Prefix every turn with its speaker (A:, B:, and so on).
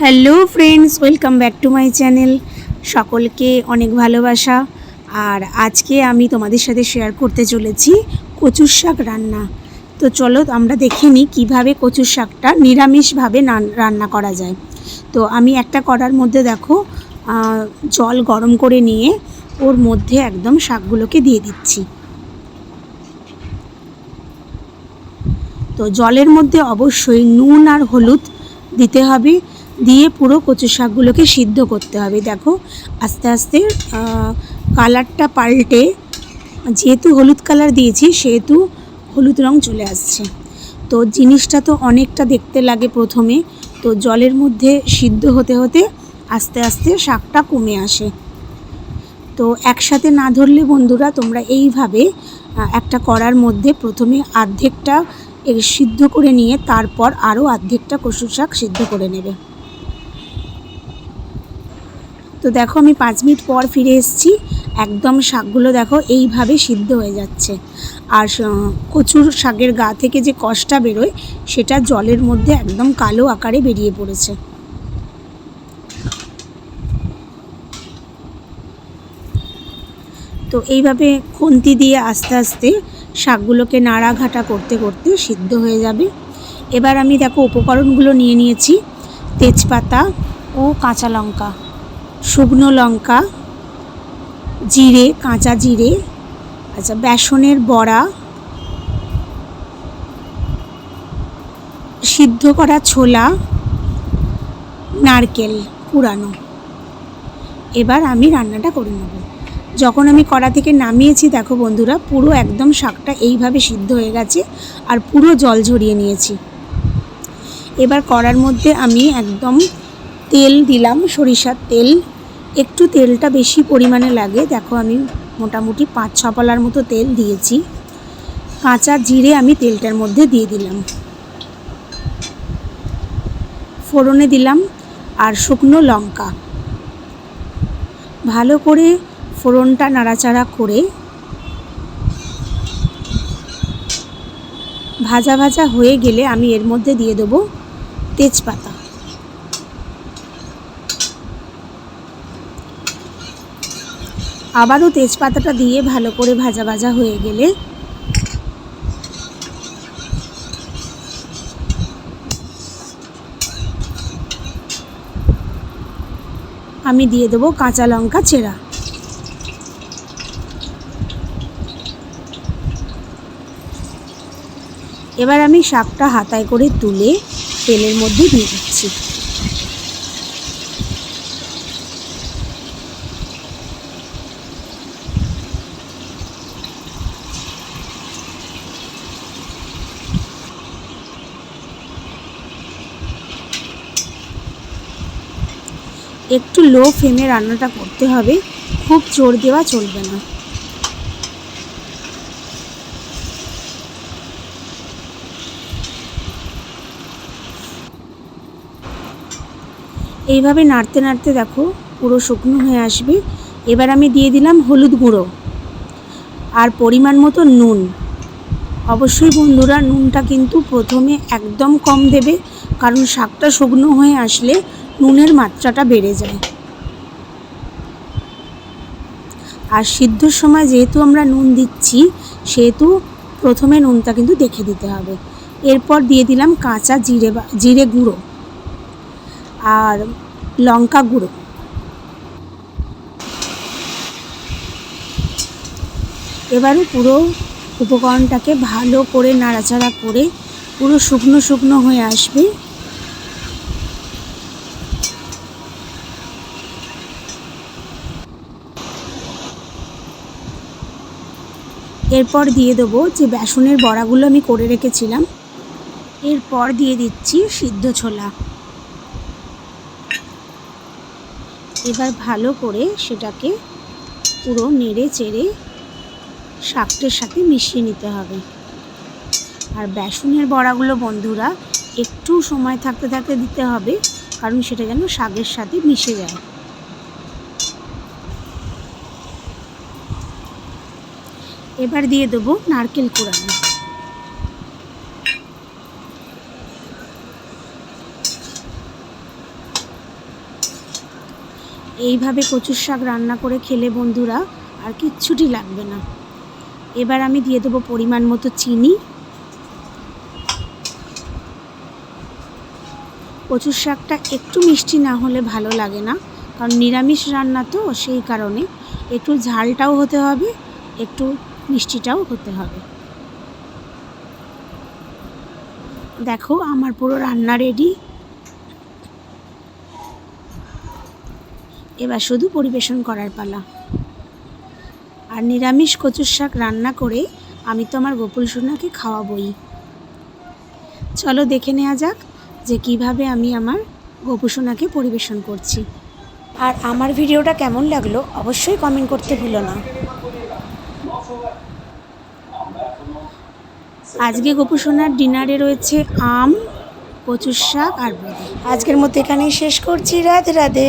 A: Hello friends welcome back to my channel সকলকে অনেক ভালোবাসা। আর আজকে আমি তোমাদের সাথে শেয়ার করতে চলেছি কচুর শাক রান্না। তো চলো আমরা দেখে নিই কীভাবে কচুর শাকটা নিরামিষভাবে নান- রান্না করা যায়। তো আমি একটা কড়ার মধ্যে দেখো জল গরম করে নিয়ে ওর মধ্যে একদম শাকগুলোকে দিয়ে দিচ্ছি। তো জলের মধ্যে অবশ্যই নুন আর হলুদ দিতে হবে। দিয়ে পুরো কচু শাকগুলোকে সিদ্ধ করতে হবে। দেখো, আস্তে আস্তে কালারটা পাল্টে, যেহেতু হলুদ কালার দিয়েছি, সেহেতু হলুদ রং চলে আসছে। তো জিনিসটা তো অনেকটা দেখতে লাগে প্রথমে। তো জলের মধ্যে সিদ্ধ হতে হতে আস্তে আস্তে শাকটা কমে আসে। তো একসাথে না ধরলে বন্ধুরা, তোমরা এইভাবে একটা কড়ার মধ্যে প্রথমে অর্ধেকটা এর সিদ্ধ করে নিয়ে তারপর আরও অর্ধেকটা কচুর শাক সিদ্ধ করে নেবে। তো দেখো আমি পাঁচ মিনিট পর ফিরে এসেছি। একদম শাকগুলো দেখো এইভাবে সিদ্ধ হয়ে যাচ্ছে। আর কচুর শাকের গা থেকে যে কষটা বেরোয়, সেটা জলের মধ্যে একদম কালো আকারে বেরিয়ে পড়েছে। তো এইভাবে খুন্তি দিয়ে আস্তে আস্তে শাকগুলোকে নাড়া ঘাটা করতে করতে সিদ্ধ হয়ে যাবে। এবার আমি দেখো উপকরণগুলো নিয়ে নিয়েছি। তেজপাতা ও কাঁচা লঙ্কা। শুকনো লঙ্কা, জিরে, কাঁচা জিরে আচ্ছা বেসনের বড়া, সিদ্ধ করা ছোলা, নারকেল পুরানো। এবার আমি রান্নাটা করে নেব। যখন আমি কড়া থেকে নামিয়েছি, দেখো বন্ধুরা, পুরো একদম শাকটা এইভাবে সিদ্ধ হয়ে গেছে আর পুরো জল ঝরিয়ে নিয়েছি। এবার কড়ার মধ্যে আমি একদম তেল দিলাম, সরিষার তেল। একটু তেলটা বেশি পরিমাণে লাগে। দেখো আমি মোটামুটি পাঁচ ছ পালার মতো তেল দিয়েছি। কাঁচা জিরে আমি তেলটার মধ্যে দিয়ে দিলাম। ফোড়নে দিলাম আর শুকনো লঙ্কা। ভালো করে ফোড়নটা নাড়াচাড়া করে ভাজা ভাজা হয়ে গেলে আমি এর মধ্যে দিয়ে দেবো তেজপাতা। আবারও তেজপাতাটা দিয়ে ভালো করে ভাজা ভাজা হয়ে গেলে আমি দিয়ে দেবো কাঁচা লঙ্কা চেরা। এবার আমি শাকটা হাতায় করে তুলে তেলের মধ্যে দিয়ে দিচ্ছি। একটু লো ফ্লেমে রান্নাটা করতে হবে। খুব জোর দেওয়া চলবে না। এইভাবে নাড়তে নাড়তে দেখো পুরো শুকনো হয়ে আসবে। এবার আমি দিয়ে দিলাম হলুদ গুঁড়ো আর পরিমাণ মতো নুন। অবশ্যই বন্ধুরা নুনটা কিন্তু প্রথমে একদম কম দেবে। কারণ শাকটা শুকনো হয়ে আসলে নুনের মাত্রাটা বেড়ে যায়। আর সিদ্ধর সময় যেহেতু আমরা নুন দিচ্ছি, সেহেতু প্রথমে নুনটা কিন্তু দেখে দিতে হবে। এরপর দিয়ে দিলাম কাঁচা জিরে বা- জিরে গুঁড়ো আর লঙ্কা গুঁড়ো। এবারে পুরো উপকরণটাকে ভালো করে নাড়াচাড়া করে পুরো শুকনো শুকনো হয়ে আসবে। এরপর দিয়ে দেবো যে বেসনের বড়াগুলো আমি করে রেখেছিলাম। এরপর দিয়ে দিচ্ছি সিদ্ধ ছোলা। এবার ভালো করে সেটাকে পুরো নেড়ে চেড়ে শাকটার সাথে মিশিয়ে নিতে হবে। আর বেসনের বড়াগুলো বন্ধুরা, একটু সময় থাকতে থাকতে দিতে হবে, কারণ সেটা যেন শাকের সাথে মিশে যায়। এবার দিয়ে দেবো নারকেল কুড়ানো। এইভাবে কচুর শাক রান্না করে খেলে বন্ধুরা আর কিচ্ছুটি লাগবে না। এবার আমি দিয়ে দেবো পরিমাণ মতো চিনি। কচুর শাকটা একটু মিষ্টি না হলে ভালো লাগে না, কারণ নিরামিষ রান্না তো সেই কারণে। একটু ঝালটাও হতে হবে, একটু মিষ্টিটাও হতে হবে। দেখো, আমার পুরো রান্না রেডি এবার শুধু পরিবেশন করার পালা। আর নিরামিষ কচুর শাক রান্না করে আমি তো আমার গোকুল সোনাকে খাওয়াবই। চলো দেখে নেওয়া যাক যে কীভাবে আমি আমার গোপুসোনাকে পরিবেশন করছি। আর আমার ভিডিওটা কেমন লাগল অবশ্যই কমেন্ট করতে ভুলো না। আজকে গোপুসোনার ডিনারে রয়েছে আম, কচুর শাক আর আজকের মধ্যে এখানেই শেষ করছি। রাধে রাধে।